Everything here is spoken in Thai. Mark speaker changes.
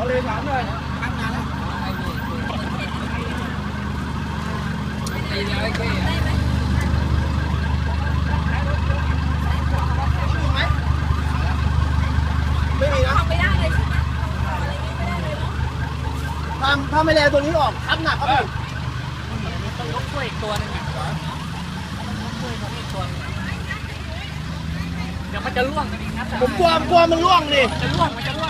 Speaker 1: อเลยถามหน่อย
Speaker 2: ไม่มีนะ
Speaker 3: ทำไม่ได้เลยใช่ไหม
Speaker 2: ถ้าถ้าไม่แรงตัวนี้ออกทับหนักครับพี่
Speaker 4: ต้องยกช่วยอีกตัวหนึงอะต้องยกช่วยตัวนี้อีกตัวหนึงเดี๋ยวมันจะล่วงกันอีกนะ
Speaker 2: ผมกลัวกลัวมันร่วงดิ
Speaker 4: มันจะล่วงมันจะล่วง